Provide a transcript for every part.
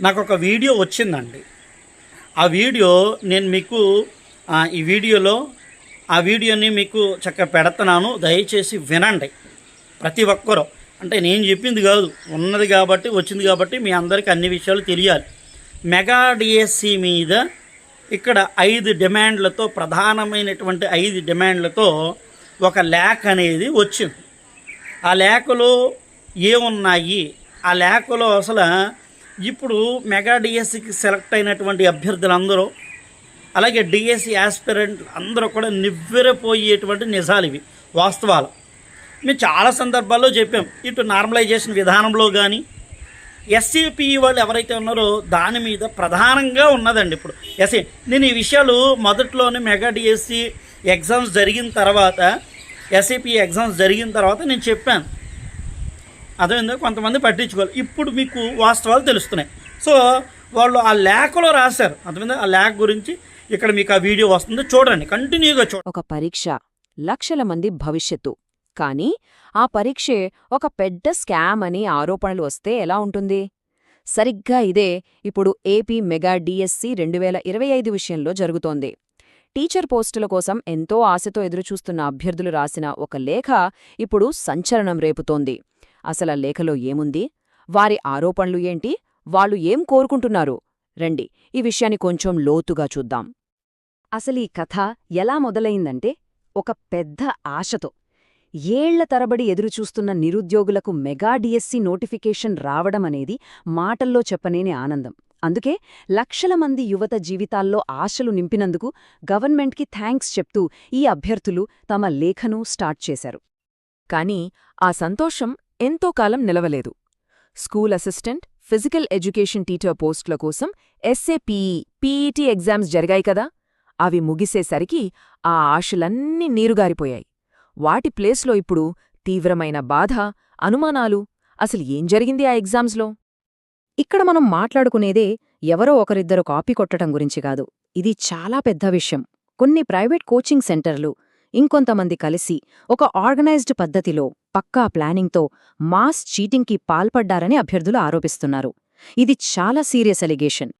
నాకు ఒక వీడియో వచ్చిందండి. ఆ వీడియో నేను మీకు ఈ వీడియోలో ఆ వీడియోని మీకు చక్కగా పెడుతున్నాను. దయచేసి వినండి. ప్రతి ఒక్కరూ. అంటే నేను చెప్పింది కాదు. ఉన్నది కాబట్టి వచ్చింది కాబట్టి మీ అందరికీ అన్ని విషయాలు తెలియాలి. మెగా డిఎస్సి మీద ఇక్కడ ఐదు డిమాండ్లతో ప్రధానమైనటువంటి ఐదు డిమాండ్లతో ఒక లేఖ అనేది వచ్చింది. ఆ లేఖలో ఏమున్నాయి ఆ లేఖలో అసలు ఇప్పుడు మెగా డిఎస్సికి సెలెక్ట్ అయినటువంటి అభ్యర్థులందరూ అలాగే డిఎస్సి ఆస్పిరెంట్ అందరూ కూడా నివ్వెరపోయేటువంటి నిజాలు ఇవి వాస్తవాలు. మేము చాలా సందర్భాల్లో చెప్పాం ఇటు నార్మలైజేషన్ విధానంలో కానీ ఎస్సీపీ వాళ్ళు ఎవరైతే ఉన్నారో దాని మీద ప్రధానంగా ఉన్నదండి ఇప్పుడు. ఎస్సీ నేను ఈ విషయాలు మొదట్లోనే మెగా డిఎస్సి ఎగ్జామ్స్ జరిగిన తర్వాత ఎస్సీపీ ఎగ్జామ్స్ జరిగిన తర్వాత నేను చెప్పాను. అదేందో కొంతమంది పట్టించుకోవాలి. ఇప్పుడు మీకు వాస్తవాలు తెలుస్తున్నాయి. సో వాళ్ళు ఆ లేఖలో రాశారు. అర్థమైందా? ఆ లేఖ గురించి ఇక్కడ మీకు ఆ వీడియో వస్తుంది. చూడండి. కంటిన్యూగా చూడండి. ఒక పరీక్ష లక్షల మంది భవిష్యత్తు. కానీ ఆ పరీక్షే ఒక పెద్ద స్కామ్ అని ఆరోపణలు వస్తే ఎలా ఉంటుంది? సరిగ్గా ఇదే ఇప్పుడు ఏపీ మెగా డిఎస్సి రెండు వేల ఇరవై ఐదు విషయంలో జరుగుతోంది. టీచర్ పోస్టుల కోసం ఎంతో ఆశతో ఎదురుచూస్తున్న అభ్యర్థులు రాసిన ఒక లేఖ ఇప్పుడు సంచలనం రేపుతోంది. అసల లేఖలో ఏముంది? వారి ఆరోపణలు ఏంటి? వాళ్ళు ఏం కోరుకుంటున్నారు? రండి ఈ విషయాన్ని కొంచెం లోతుగా చూద్దాం. అసలీ కథ ఎలా మొదలైందంటే ఒక పెద్ద ఆశతో. ఏళ్ళ తరబడి ఎదురుచూస్తున్న నిరుద్యోగులకు మెగా డిఎస్సి నోటిఫికేషన్ రావడమనేది మాటల్లో చెప్పనేని ఆనందం. అందుకే లక్షల మంది యువత జీవితాల్లో ఆశలు నింపినందుకు గవర్నమెంట్కి థ్యాంక్స్ చెప్తూ ఈ అభ్యర్థులు తమ లేఖను స్టార్ట్ చేశారు. కాని ఆ సంతోషం ఎంతో కాలం నిలవలేదు. School assistant physical education teacher పోస్టుల కోసం ఎస్ఏపీఈ పీఈటీ ఎగ్జామ్స్ జరిగాయి కదా? అవి ముగిసేసరికి ఆ ఆశలన్నీ నీరుగారిపోయాయి. వాటి ప్లేస్లో ఇప్పుడు తీవ్రమైన బాధ అనుమానాలు. అసలు ఏం జరిగింది ఆ ఎగ్జామ్స్లో? ఇక్కడ మనం మాట్లాడుకునేదే ఎవరో ఒకరిద్దరు కాపీ కొట్టడం గురించి కాదు. ఇది చాలా పెద్ద విషయం. కొన్ని ప్రైవేట్ కోచింగ్ సెంటర్లు ఇంకొంతమంది కలిసి ఒక ఆర్గనైజ్డ్ పద్ధతిలో పక్కా ప్లానింగ్తో మాస్ చీటింగ్కి పాల్పడ్డారని అభ్యర్థులు ఆరోపిస్తున్నారు. ఇది చాలా సీరియస్ అలిగేషన్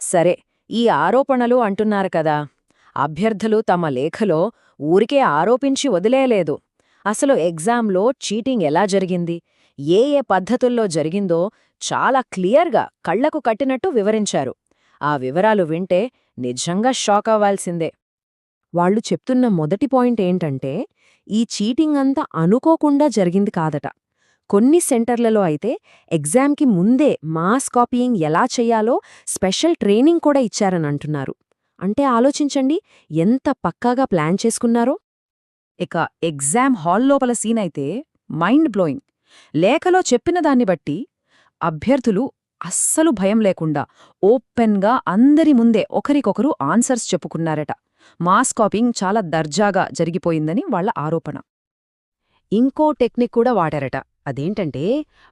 సరే ఈ ఆరోపణలు అంటున్నారు కదా. అభ్యర్థులు తమ లేఖలో ఊరికే ఆరోపించి వదిలేయలేదు. అసలు ఎగ్జామ్లో చీటింగ్ ఎలా జరిగింది? ఏ ఏ పద్ధతుల్లో జరిగిందో చాలా క్లియర్గా కళ్ళకు కట్టినట్టు వివరించారు. ఆ వివరాలు వింటే నిజంగా షాక్ అవ్వాల్సిందే వాళ్ళు చెప్తున్న మొదటి పాయింట్ ఏంటంటే ఈ చీటింగ్ అంతా అనుకోకుండా జరిగింది కాదట. కొన్ని సెంటర్లలో అయితే ఎగ్జామ్కి ముందే మాస్ కాపీయింగ్ ఎలా చెయ్యాలో స్పెషల్ ట్రైనింగ్ కూడా ఇచ్చారని అంటున్నారు. అంటే ఆలోచించండి ఎంత పక్కాగా ప్లాన్ చేసుకున్నారో. ఇక ఎగ్జామ్ హాల్ లోపల సీన్ అయితే మైండ్ బ్లోయింగ్. లేఖలో చెప్పిన దాన్ని బట్టి అభ్యర్థులు అస్సలు భయం లేకుండా ఓపెన్గా అందరి ముందే ఒకరికొకరు ఆన్సర్స్ చెప్పుకున్నారట. మాస్ కాపింగ్ చాలా దర్జాగా జరిగిపోయిందని వాళ్ళ ఆరోపణ. ఇంకో టెక్నిక్ కూడా వాడారట. అదేంటంటే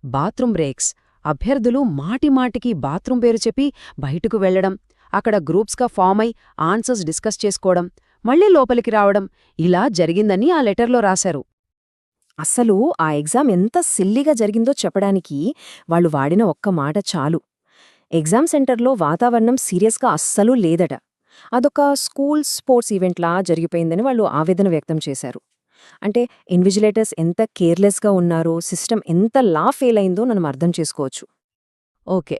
బాత్రూమ్ బ్రేక్స్. అభ్యర్థులు మాటిమాటికి బాత్రూం పేరు చెప్పి బయటకు వెళ్ళడం అక్కడ గ్రూప్స్గా ఫామ్ అయి ఆన్సర్స్ డిస్కస్ చేసుకోవడం మళ్ళీ లోపలికి రావడం ఇలా జరిగిందని ఆ లెటర్లో రాశారు. అసలు ఆ ఎగ్జామ్ ఎంత సిల్లిగా జరిగిందో చెప్పడానికి వాళ్ళు వాడిన ఒక్క మాట చాలు. ఎగ్జామ్ సెంటర్లో వాతావరణం సీరియస్గా అస్సలు లేదట. అదొక స్కూల్ స్పోర్ట్స్ ఈవెంట్లా జరిగిపోయిందని వాళ్ళు ఆవేదన వ్యక్తం చేశారు. అంటే ఇన్విజిలేటర్స్ ఎంత కేర్లెస్గా ఉన్నారో సిస్టమ్ ఎంత లా ఫెయిల్ అయిందో మనం అర్థం చేసుకోవచ్చు. ఓకే.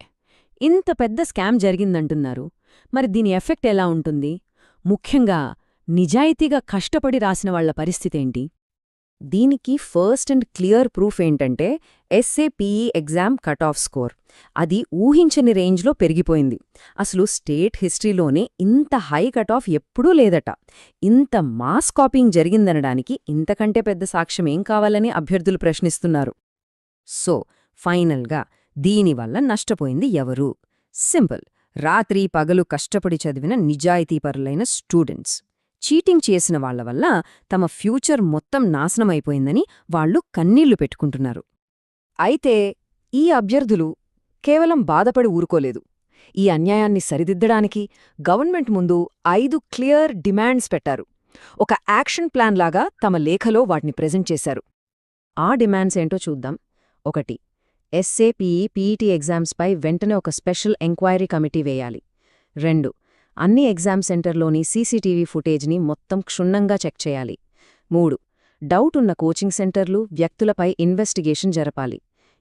ఇంత పెద్ద స్కామ్ జరిగిందంటున్నారు. మరి దీని ఎఫెక్ట్ ఎలా ఉంటుంది? ముఖ్యంగా నిజాయితీగా కష్టపడి రాసిన వాళ్ళ పరిస్థితేంటి దీనికి ఫస్ట్ అండ్ క్లియర్ ప్రూఫ్ ఏంటంటే SAPE exam cut off score. అది ఊహించని రేంజ్లో పెరిగిపోయింది. అసలు స్టేట్ హిస్టరీలోనే ఇంత హై కట్ ఆఫ్ ఎప్పుడూ లేదట. ఇంత మాస్ కాపింగ్ జరిగిందనడానికి ఇంతకంటే పెద్ద సాక్ష్యమేం కావాలని అభ్యర్థులు ప్రశ్నిస్తున్నారు. సో ఫైనల్గా దీనివల్ల నష్టపోయింది ఎవరు? సింపుల్. రాత్రి పగలు కష్టపడి చదివిన నిజాయితీపరులైన స్టూడెంట్స్. చీటింగ్ చేసిన వాళ్ళ వల్ల తమ ఫ్యూచర్ మొత్తం నాశనమైపోయిందని వాళ్ళు కన్నీళ్ళు పెట్టుకుంటున్నారు. అయితే ఈ అభ్యర్థులు కేవలం బాధపడి ఊరుకోలేదు. ఈ అన్యాయాన్ని సరిదిద్దడానికి గవర్నమెంట్ ముందు ఐదు క్లియర్ డిమాండ్స్ పెట్టారు. ఒక యాక్షన్ ప్లాన్ లాగా తమ లేఖలో వాటిని ప్రెజెంట్ చేశారు. ఆ డిమాండ్స్ ఏంటో చూద్దాం. ఒకటి ఎస్ఏపీఈ పీఈటీ ఎగ్జామ్స్పై వెంటనే ఒక స్పెషల్ ఎంక్వైరీ కమిటీ వేయాలి. రెండు అన్ని ఎగ్జామ్ సెంటర్లోని సీసీటీవీ ఫుటేజ్ని మొత్తం క్షుణ్ణంగా చెక్ చేయాలి. మూడు డౌట్ ఉన్న కోచింగ్ సెంటర్లు వ్యక్తులపై ఇన్వెస్టిగేషన్ జరపాలి.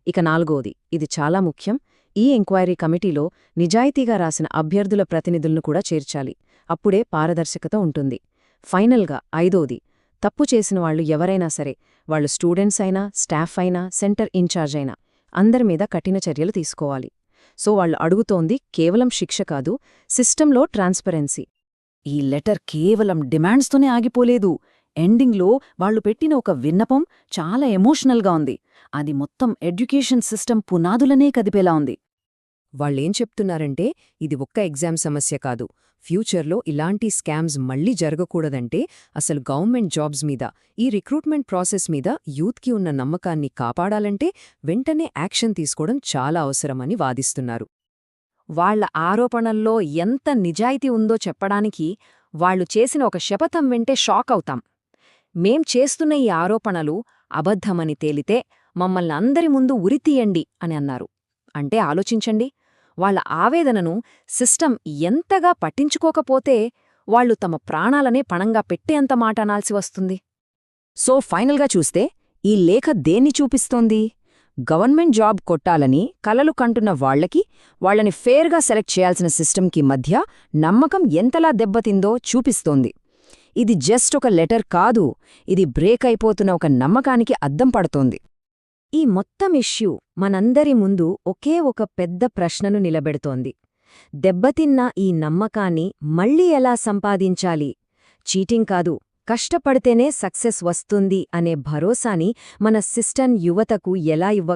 ఇక నాలుగోది ఇది చాలా ముఖ్యం ఈ ఎంక్వైరీ కమిటీలో నిజాయితీగా రాసిన అభ్యర్థుల ప్రతినిధులను కూడా చేర్చాలి. అప్పుడే పారదర్శకత ఉంటుంది. ఫైనల్గా ఐదోది తప్పు చేసిన వాళ్ళు ఎవరైనా సరే వాళ్ళు స్టూడెంట్స్ అయినా స్టాఫ్ అయినా సెంటర్ ఇన్ఛార్జ్ అయినా అందరి మీద కఠిన చర్యలు తీసుకోవాలి. సో వాళ్ళు అడుగుతోంది కేవలం శిక్ష కాదు సిస్టంలో ట్రాన్స్పరెన్సీ. ఈ లెటర్ కేవలం డిమాండ్స్తోనే ఆగిపోలేదు. ఎండింగ్లో వాళ్ళు పెట్టిన ఒక విన్నపం చాలా ఎమోషనల్గా ఉంది. అది మొత్తం ఎడ్యుకేషన్ సిస్టమ్ పునాదులనే కదిపేలా ఉంది. వాళ్ళేం చెప్తున్నారంటే ఇది ఒక్క ఎగ్జామ్ సమస్య కాదు. ఫ్యూచర్లో ఇలాంటి స్కామ్స్ మళ్ళీ జరగకూడదంటే అసలు గవర్నమెంట్ జాబ్స్ మీద ఈ రిక్రూట్మెంట్ ప్రాసెస్ మీద యూత్కి ఉన్న నమ్మకాన్ని కాపాడాలంటే వెంటనే యాక్షన్ తీసుకోవడం చాలా అవసరమని వాదిస్తున్నారు. వాళ్ళ ఆరోపణల్లో ఎంత నిజాయితీ ఉందో చెప్పడానికి వాళ్ళు చేసిన ఒక శపథం వింటే షాక్ అవుతాం. మేం చేస్తున్న ఈ ఆరోపణలు అబద్ధమని తేలితే మమ్మల్ని అందరి ముందు ఉరితీయండి అని అన్నారు. అంటే ఆలోచించండి. వాళ్ళ ఆవేదనను సిస్టమ్ ఎంతగా పట్టించుకోకపోతే వాళ్ళు తమ ప్రాణాలనే పణంగా పెట్టేంత మాట అనాల్సి వస్తుంది. సో ఫైనల్గా చూస్తే ఈ లేఖ దేన్ని చూపిస్తోంది? గవర్నమెంట్ జాబ్ కొట్టాలని కలలు కంటున్న వాళ్ళకి వాళ్ళని ఫేర్గా సెలెక్ట్ చేయాల్సిన సిస్టమ్కి మధ్య నమ్మకం ఎంతలా దెబ్బతిందో చూపిస్తోంది. ఇది జస్ట్ ఒక లెటర్ కాదు ఇది బ్రేక్ అయిపోతున్న ఒక నమ్మకానికి అద్దం పడుతోంది. ఈ మొత్తం ఇష్యూ మనందరి ముందు ఒకే ఒక పెద్ద ప్రశ్నను నిలబెడుతోంది. దెబ్బతిన్న ఈ నమ్మకాన్ని మళ్ళీ ఎలా సంపాదించాలి? చీటింగ్ కాదు కష్టపడితేనే సక్సెస్ వస్తుంది అనే భరోసాని మన సిస్టన్ యువతకు ఎలా ఇవ్వగ